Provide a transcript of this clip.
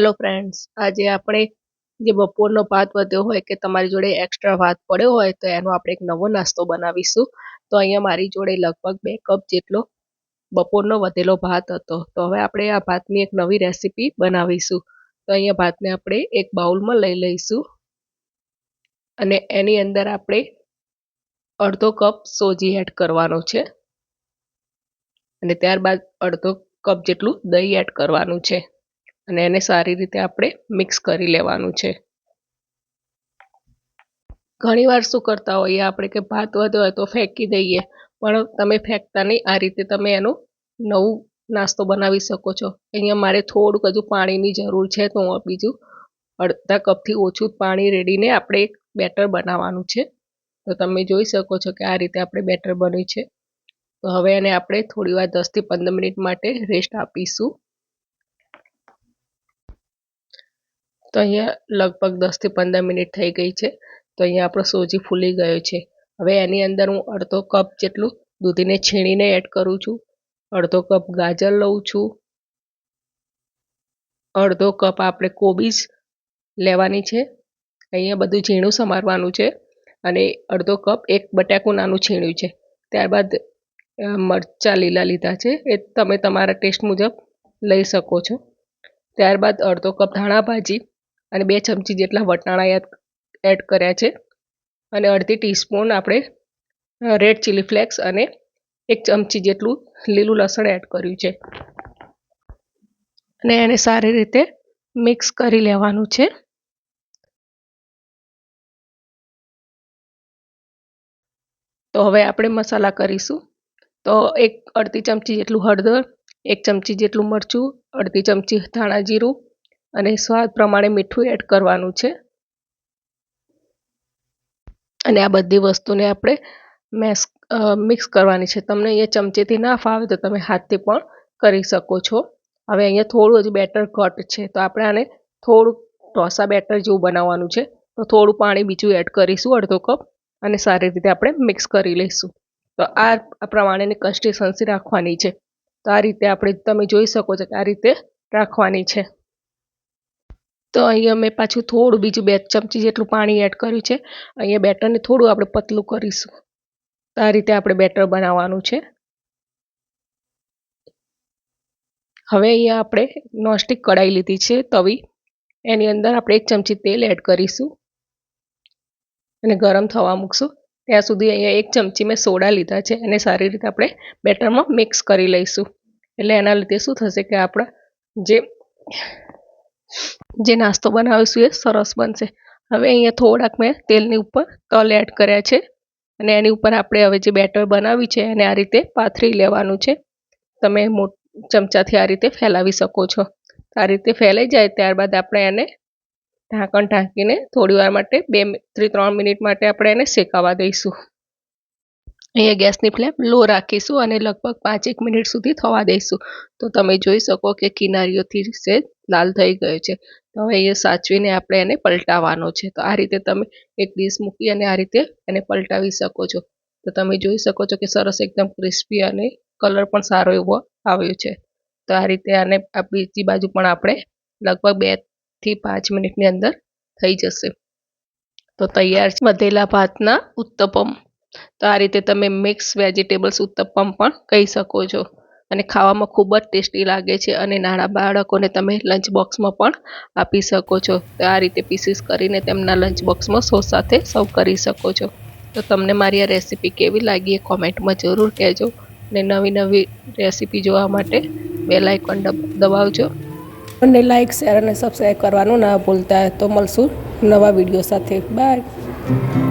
Hello friends આજે આપણે જે બપોરનો ભાત વધ્યો હોય કે તમારી જોડે એક્સ્ટ્રા ભાત પડ્યો હોય તો એનો આપણે એક નવો નાસ્તો બનાવીશું. તો અહીંયા મારી જોડે લગભગ બે કપ જેટલો બપોરનો વધેલો ભાત હતો. તો હવે આપણે આ ભાતની એક નવી રેસીપી બનાવીશું. તો અહીંયા ભાતને આપણે એક બાઉલમાં લઈ લઈશું અને એની અંદર આપણે અડધો કપ સોજી એડ કરવાનો છે. અને ત્યારબાદ અડધો કપ જેટલું દહીં એડ કરવાનું છે. અને એને સારી રીતે આપણે મિક્સ કરી લેવાનું છે. ઘણીવાર શું કરતા હોઈએ આપણે કે ભાત વધ્યો હોય તો ફેંકી દઈએ, પણ તમે ફેંકતા નહીં. આ રીતે તમે એનું નવું નાસ્તો બનાવી શકો છો. અહીંયા મારે થોડુંક હજુ પાણીની જરૂર છે, તો હું બીજું અડધા કપથી ઓછું પાણી રેડીને આપણે એક બેટર બનાવવાનું છે. તો તમે જોઈ શકો છો કે આ રીતે આપણે બેટર બન્યું છે. તો હવે એને આપણે થોડી વાર દસથી પંદર મિનિટ માટે રેસ્ટ આપીશું. તો અહીંયા લગભગ દસથી પંદર મિનિટ થઈ ગઈ છે. તો અહીંયા આપણો સોજી ફૂલી ગયો છે. હવે એની અંદર હું અડધો કપ જેટલું દૂધીને છીણીને એડ કરું છું. અડધો કપ ગાજર લઉં છું. અડધો કપ આપણે કોબીજ લેવાની છે. અહીંયા બધું ઝીણું સમારવાનું છે અને અડધો કપ એક બટાકું નાનું છીણ્યું છે. ત્યારબાદ મરચાં લીલા લીધા છે. એ તમે તમારા ટેસ્ટ મુજબ લઈ શકો છો. ત્યારબાદ અડધો કપ ધાણા ભાજી અને બે ચમચી જેટલા વટાણા એડ કર્યા છે. અને અડધી ટીસ્પૂન આપણે રેડ ચીલી ફ્લેક્સ અને એક ચમચી જેટલું લીલું લસણ એડ કર્યું છે. અને એને સારી રીતે મિક્સ કરી લેવાનું છે. તો હવે આપણે મસાલા કરીશું. તો એક અડધી ચમચી જેટલું હળદર, એક ચમચી જેટલું મરચું, અડધી ચમચી ધાણા જીરું અને સ્વાદ પ્રમાણે મીઠું એડ કરવાનું છે. અને આ બધી વસ્તુને આપણે મેસ મિક્સ કરવાની છે. તમને અહીંયા ચમચીથી ના ફાવે તો તમે હાથથી પણ કરી શકો છો. હવે અહીંયા થોડું હજી બેટર ઘટ છે. તો આપણે આને થોડુંક ઢોસા બેટર જેવું બનાવવાનું છે. તો થોડું પાણી બીજું એડ કરીશું અડધો કપ અને સારી રીતે આપણે મિક્સ કરી લઈશું. તો આ પ્રમાણેની કન્સિસ્ટન્સી રાખવાની છે. તો આ રીતે આપણે તમે જોઈ શકો છો કે આ રીતે રાખવાની છે. તો અહીંયા મેં પાછું થોડું બીજું બે ચમચી જેટલું પાણી એડ કર્યું છે. અહીંયા બેટરને થોડું આપણે પતલું કરીશું. તો આ રીતે આપણે બેટર બનાવવાનું છે. હવે અહીંયા આપણે નોનસ્ટિક કઢાઈ લીધી છે તવી. એની અંદર આપણે એક ચમચી તેલ એડ કરીશું. અને ગરમ થવા મૂકશું. ત્યાં સુધી અહીંયા એક ચમચી મેં સોડા લીધા છે. એને સારી રીતે આપણે બેટરમાં મિક્સ કરી લઈશું. એટલે એના લીધે શું થશે કે આપણા જે જે નાસ્તો બનાવીશું એ સરસ બનશે. હવે અહીંયા થોડાક મેં તેલની ઉપર તલ એડ કર્યા છે અને એની ઉપર આપણે હવે જે બેટર બનાવી છે એને આ રીતે પાથરી લેવાનું છે. તમે ચમચાથી આ રીતે ફેલાવી શકો છો. આ રીતે ફેલાઈ જાય ત્યારબાદ આપણે એને ઢાંકણ ઢાંકીને થોડી વાર માટે બેથી ત્રણ મિનિટ માટે આપણે એને શેકાવા દઈશું. અહીંયા ગેસની ફ્લેમ લો રાખીશું અને લગભગ પાંચ એક મિનિટ સુધી થવા દઈશું. તો તમે જોઈ શકો કે કિનારીઓથી સેજ લાલ થઈ ગયો છે. તો હવે એ સાચવીને આપણે એને પલટાવવાનો છે. તો આ રીતે તમે એક ડીશ મૂકી અને આ રીતે એને પલટાવી શકો છો. તો તમે જોઈ શકો છો કે સરસ એકદમ ક્રિસ્પી અને કલર પણ સારો એવો આવ્યો છે. તો આ રીતે આને બીજી બાજુ પણ આપણે લગભગ બેથી પાંચ મિનિટની અંદર થઈ જશે. તો તૈયાર છે. વધેલા ભાતના ઉત્તપમ. તો આ રીતે તમે મિક્સ વેજીટેબલ્સ ઉત્તપમ પણ કહી શકો છો. અને ખાવામાં ખૂબ જ ટેસ્ટી લાગે છે અને નાના બાળકોને તમે લંચ બોક્સમાં પણ આપી શકો છો. તો આ રીતે પીસીસ કરીને તેમના લંચ બોક્સમાં સોસ સાથે સર્વ કરી શકો છો. તો તમને મારી આ રેસીપી કેવી લાગી એ કોમેન્ટમાં જરૂર કહેજો. અને નવી નવી રેસીપી જોવા માટે બેલ આઇકોન દબાવજો. અને લાઇક શેર અને સબસ્ક્રાઈબ કરવાનું ના ભૂલતા. તો મળશું નવા વીડિયો સાથે. બાય